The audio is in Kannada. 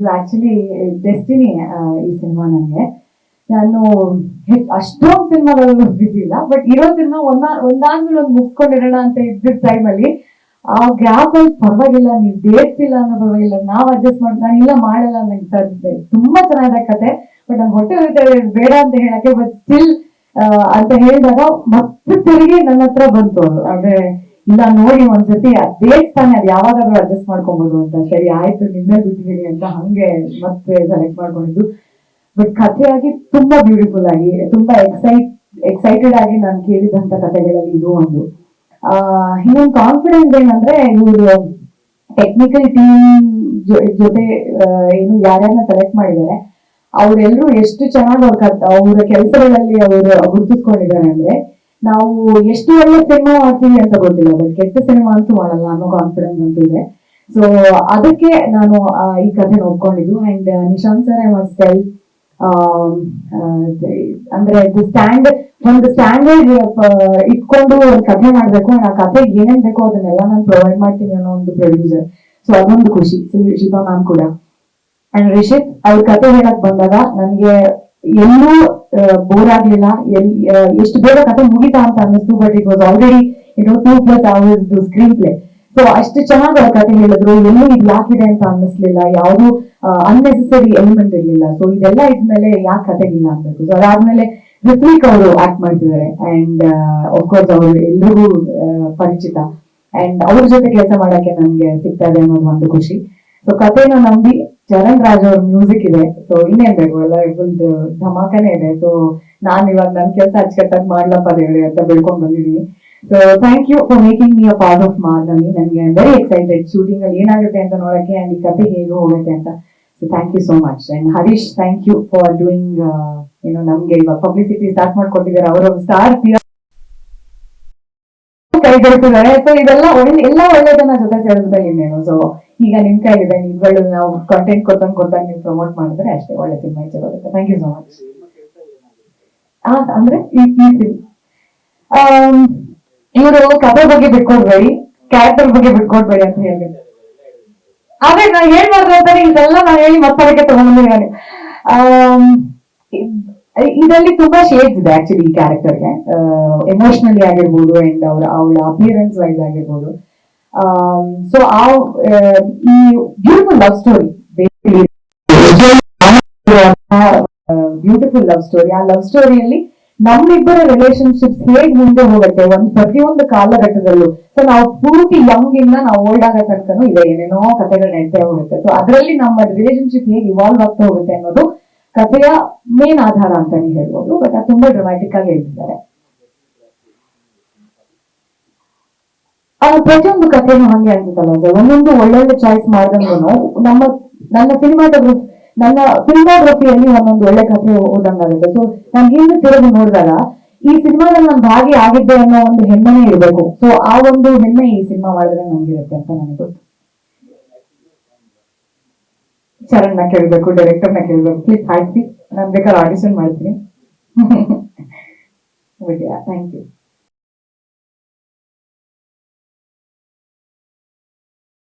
ಆಕ್ಚುಲಿ ಡೆಸ್ಟಿನಿ ಈ ಸಿನಿಮಾ ನನಗೆ ನಾನು ಅಷ್ಟೊಂದು ಸಿನಿಮಾಗಳು ಬಿಸಿ ಇಲ್ಲ ಬಟ್ ಇರೋ ಸಿನಿಮಾ ಒಂದ, ಒಂದಾದ್ಮೇಲೆ ಒಂದು ಮುಗಿಸ್ಕೊಂಡಿರೋಣ ಅಂತ ಇದ್ದ ಟೈಮಲ್ಲಿ ಆ ಗ್ಯಾಪ್ ಅಲ್ಲಿ ಪರವಾಗಿಲ್ಲ, ನೀವು ಡೇಟ್ಸ್ ಇಲ್ಲ ಅನ್ನೋ ಪರವಾಗಿಲ್ಲ, ನಾವು ಅಡ್ಜಸ್ಟ್ ಮಾಡಿ, ನಾನು ಇಲ್ಲ ಮಾಡಲ್ಲ ನನಗೆ ತರ್ದೆ ತುಂಬಾ ಚೆನ್ನಾಗಿದೆ ಕತೆ ಬಟ್ ನಂಗೆ ಹೊಟ್ಟೆ ಬೇಡ ಅಂತ ಹೇಳಕ್ಕೆ ಬಟ್ ಸ್ಟಿಲ್ ಅಂತ ಹೇಳಿದಾಗ ಮತ್ತೆ ತಿರುಗಿ ನನ್ನ ಹತ್ರ ಬಂತು ಅವರು. ಅಂದ್ರೆ ಇಲ್ಲ, ನೋಡಿ ಒಂದ್ಸತಿ ಡೇಟ್ಸ್ ತಾನೇ ಅದು ಯಾವಾಗಾದ್ರೂ ಅಡ್ಜಸ್ಟ್ ಮಾಡ್ಕೊಬೋದು ಅಂತ. ಸರಿ, ಆಯ್ತು, ನಿನ್ನೆ ಬಿಟ್ಟಿದ್ದೀನಿ ಅಂತ ಹಂಗೆ ಮತ್ತೆ ಸೆಲೆಕ್ಟ್ ಮಾಡ್ಕೊಂಡಿದ್ದು. ಬಟ್ ಕಥೆಯಾಗಿ ತುಂಬಾ ಬ್ಯೂಟಿಫುಲ್ ಆಗಿ, ತುಂಬಾ ಎಕ್ಸೈಟ್ ಎಕ್ಸೈಟೆಡ್ ಆಗಿ ನಾನು ಕೇಳಿದಂತ ಕಥೆಗಳಲ್ಲಿ ಇದು ಒಂದು. ಆ, ಇನ್ನೊಂದು ಕಾನ್ಫಿಡೆನ್ಸ್ ಏನಂದ್ರೆ, ಇವರು ಟೆಕ್ನಿಕಲ್ ಟೀಮ್ ಜೊತೆ ಏನು ಯಾರ್ಯಾರನ್ನ ಸೆಲೆಕ್ಟ್ ಮಾಡಿದ್ದಾರೆ ಅವರೆಲ್ಲರೂ ಎಷ್ಟು ಚೆನ್ನಾಗಿ ಅವ್ರ ಅವರ ಕೆಲಸಗಳಲ್ಲಿ ಅವರು ಗುರುತಿಸ್ಕೊಂಡಿದ್ದಾರೆ ಅಂದ್ರೆ ನಾವು ಎಷ್ಟು ಒಳ್ಳೆ ಸಿನಿಮಾ ಮಾಡ್ತೀವಿ ಅಂತ ಗೊತ್ತಿಲ್ಲ ಬಟ್ ಕೆಟ್ಟ ಸಿನಿಮಾ ಅಂತೂ ಮಾಡಲ್ಲ, ಅನ್ನೋ ಕಾನ್ಫಿಡೆನ್ಸ್ ಅಂತೂ ಇದೆ. ಸೊ ಅದಕ್ಕೆ ನಾನು ಈ ಕಥೆ ನೋಡ್ಕೊಂಡಿದ್ದು. And Nishant sir I must tell ಅಂದ್ರೆ ಸ್ಟ್ಯಾಂಡ್ ಒಂದು ಸ್ಟ್ಯಾಂಡರ್ಡ್ ಇಟ್ಕೊಂಡು ಒಂದು ಕಥೆ ಮಾಡ್ಬೇಕು. ಆ ಕಥೆ ಏನೇನ್ ಬೇಕೋ ಅದನ್ನೆಲ್ಲ ನಾನು ಪ್ರೊವೈಡ್ ಮಾಡ್ತೀನಿ ಅನ್ನೋ ಒಂದು ಪ್ರೊಡ್ಯೂಸರ್ ಸೊ ಅದೊಂದು ಖುಷಿ. ಶಿಲ್ಪಾ ಮ್ಯಾಮ್ ಕೂಡ. ಅಂಡ್ ರಿಷಿತ್ ಅವ್ರ ಕತೆ ಹೇಳಕ್ ಬಂದಾಗ, ನನ್ಗೆ ಎಲ್ಲೂ ಬೋರ್ ಆಗ್ಲಿಲ್ಲ. ಎಷ್ಟು ಬೇಗ ಕತೆ ಮುಗಿತಾ ಅಂತ ಅನ್ನಿಸ್ತು but it was already it two plus hours screenplay so ಅಷ್ಟು ಚೆನ್ನಾಗಿ ಅವ್ರ ಕತೆ ಹೇಳಿದ್ರು. ಎಲ್ಲೂ ಇದು ಯಾಕಿದೆ ಅಂತ ಅನ್ನಿಸ್ಲಿಲ್ಲ. ಯಾವುದು ಅನ್ನೆಸೆಸರಿ ಎಲಿಮೆಂಟ್ ಇರ್ಲಿಲ್ಲ. ಸೊ ಇದೆಲ್ಲ ಇದ್ಮೇಲೆ ಯಾಕೆ ಕತೆಗಿಲ್ಲ ಅನ್ಬೇಕು? ಸೊ ಅದಾದ್ಮೇಲೆ ಋತ್ವಿಕ್ ಅವರು ಆಕ್ಟ್ ಮಾಡ್ತಿದ್ದಾರೆ. ಅಂಡ್ ಅಫ್ಕೋರ್ಸ್ ಅವರು ಎಲ್ರಿಗೂ ಪರಿಚಿತ. ಅಂಡ್ ಅವ್ರ ಜೊತೆ ಕೆಲಸ ಮಾಡಕ್ಕೆ ನನ್ಗೆ ಸಿಗ್ತಾ ಇದೆ ಅನ್ನೋದು ಒಂದು ಖುಷಿ. ಸೊ ಕಥೆನ ನಂಬಿ ಚರಣ್ ರಾಜ್ ಅವ್ರ ಮ್ಯೂಸಿಕ್ ಇದೆ. ಸೊ ಇನ್ನೇನ್ ಬೇಕು? ಎಲ್ಲ ಒಂದು ಧಮಾಕನೇ ಇದೆ. ಸೊ ನಾನ್ ಇವಾಗ ನನ್ ಕೆಲಸ ಅಚ್ಚುಕಟ್ಟಾಗಿ ಮಾಡ್ಲಪ್ಪ ದೇವ್ರಿ ಅಂತ ಬೆಳ್ಕೊಂಡ್ ಬಂದಿದೀನಿ. So thank you for making me a part of Marnami ನನಗೆ ವೆರಿ ಎಕ್ಸೈಟೆಡ್ ಶೂಟಿಂಗ್ ಅಲ್ಲಿ ಏನಾಗುತ್ತೆ ಅಂತ ನೋಡಕ್ಕೆ ಅಂಡ್ ಈ ಕತೆ ಹೇಗೆ ಹೋಗುತ್ತೆ ಅಂತ. So thank you so much and Harish thank you for doing ಏನೋ ನಮ್ಗೆ ಇವಾಗ ಪಬ್ಲಿಸಿಟಿ ಸ್ಟಾರ್ಟ್ ಮಾಡ್ಕೊಟ್ಟಿದ್ದಾರೆ. ಅವರ ಸ್ಟಾರ್ ಕೈಗೊಳ್ತಿದ್ದಾರೆ. ಸೊ ಇದೆಲ್ಲ ಒಳ್ಳೆ, ಎಲ್ಲ ಒಳ್ಳೇದನ್ನ ಜೊತೆ ಸೇರಿದ್ರೆ ಇನ್ನೇನು ಸೊ ಈಗ ನಿಮ್ ಕೈಲಿದೆ ನೀವು ನಾವು ಕಂಟೆಂಟ್ ಕೊಟ್ಟಂಗ್ ಕೊಟ್ಟಂಗ್ ನೀವು ಪ್ರಮೋಟ್ ಮಾಡಿದ್ರೆ ಅಷ್ಟೇ ಒಳ್ಳೆ ಸಿನಿಮಾ ಇಚ್ಛೆ ಬರುತ್ತೆ ಥ್ಯಾಂಕ್ ಯು ಸೊ ಮಚ್ ಅಂದ್ರೆ ಇವರು ಕಥೆ ಬಗ್ಗೆ ಬಿಟ್ಕೊಡ್ಬೇಡಿ ಕ್ಯಾರೆಕ್ಟರ್ ಬಗ್ಗೆ ಬಿಟ್ಕೊಡ್ಬೇಡಿ ಅಂತ ಹೇಳ್ಬೇಕು ಅದೇ ನಾನು ಹೇಳ್ಬಾರ್ದು ಅಂತಾನೆ ಇದೆಲ್ಲ ನಾನು ಹೇಳಿ ಮತ್ತೆ ತಗೊಂಡಿದ್ದೀನಿ ಇದರಲ್ಲಿ ತುಂಬಾ ಶೇಡ್ಸ್ ಇದೆ ಆಕ್ಚುಲಿ ಈ ಕ್ಯಾರೆಕ್ಟರ್ಗೆ ಎಮೋಷನಲಿ ಆಗಿರ್ಬೋದು ಅಂಡ್ ಅವರ, ಅವಳ ಅಪಿಯರೆನ್ಸ್ ವೈಸ್ ಆಗಿರ್ಬೋದು. ಸೊ ಆ ಆ, ಈ beautiful love story beautiful love story ಆ ಲವ್ ಸ್ಟೋರಿಯಲ್ಲಿ ನಮ್ಮಿಬ್ಬರ ರಿಲೇಶನ್ಶಿಪ್ಸ್ ಹೇಗ್ ಮುಂದೆ ಹೋಗುತ್ತೆ? ಒಂದು ಪ್ರತಿಯೊಂದು ಕಾಲಘಟ್ಟದಲ್ಲೂ. ಸೊ ನಾವು ಪೂರ್ತಿ ಯಂಗ್ ಇಂದ ನಾವು ಓಲ್ಡ್ ಆಗೋ ತನಕನೂ ಇದೆ. ಏನೇನೋ ಕಥೆಗಳು ನಡೀತಾ ಹೋಗುತ್ತೆ. ಸೊ ಅದರಲ್ಲಿ ನಮ್ಮ ರಿಲೇಶನ್ಶಿಪ್ ಹೇಗೆ ಇವಾಲ್ವ್ ಆಗ್ತಾ ಹೋಗುತ್ತೆ ಅನ್ನೋದು ಕಥೆಯ ಮೇನ್ ಆಧಾರ ಅಂತಾನೆ ಹೇಳ್ಬೋದು. ಬಟ್ ಅದು ತುಂಬಾ ಡ್ರಾಮ್ಯಾಟಿಕ್ ಆಗಿ ಹೇಳ್ತಿದ್ದಾರೆ. ಆ ಪ್ರತಿಯೊಂದು ಕಥೆನೂ ಹಂಗೆ ಅನ್ಸುತ್ತಲ್ಲ ಸರ್. ಒಂದೊಂದು ಒಳ್ಳೊಳ್ಳೆ ಚಾಯ್ಸ್ ಮಾಡಿದಂಗೂ ನಮ್ಮ, ನನ್ನ ಸಿನಿಮಾಟೋಗ್ರಫಿ ನನ್ನ ಫಿಲ್ಮೋಗ್ರಫಿಯಲ್ಲಿ ಒಂದೊಂದು ಒಳ್ಳೆ ಕಥೆ ಓದಂಗಾಗುತ್ತೆ ಸೊ ನಾನು ಹಿಂದೆ ತಿರುಗಿ ನೋಡಿದಾಗ ಈ ಸಿನಿಮಾದಲ್ಲಿ ನಾನು ಭಾಗಿ ಆಗಿದ್ದೆ ಅನ್ನೋ ಒಂದು ಹೆಮ್ಮೆನೇ ಇರಬೇಕು. ಸೊ ಆ ಒಂದು ಹೆಮ್ಮೆ ಈ ಸಿನಿಮಾ ಮಾಡಿದ್ರೆ ನನ್ಗಿರುತ್ತೆ ಅಂತ ನನಗೆ ಗೊತ್ತು. ಚರಣ್ನ ಕೇಳಬೇಕು ಡೈರೆಕ್ಟರ್ನ ಕೇಳಬೇಕು. ಪ್ಲೀಸ್ ಹಾಡ್ಸಿ ನಾನು ಬೇಕಾದ್ರೆ ಆಡಿಷನ್ ಮಾಡ್ತೀನಿ. Thank you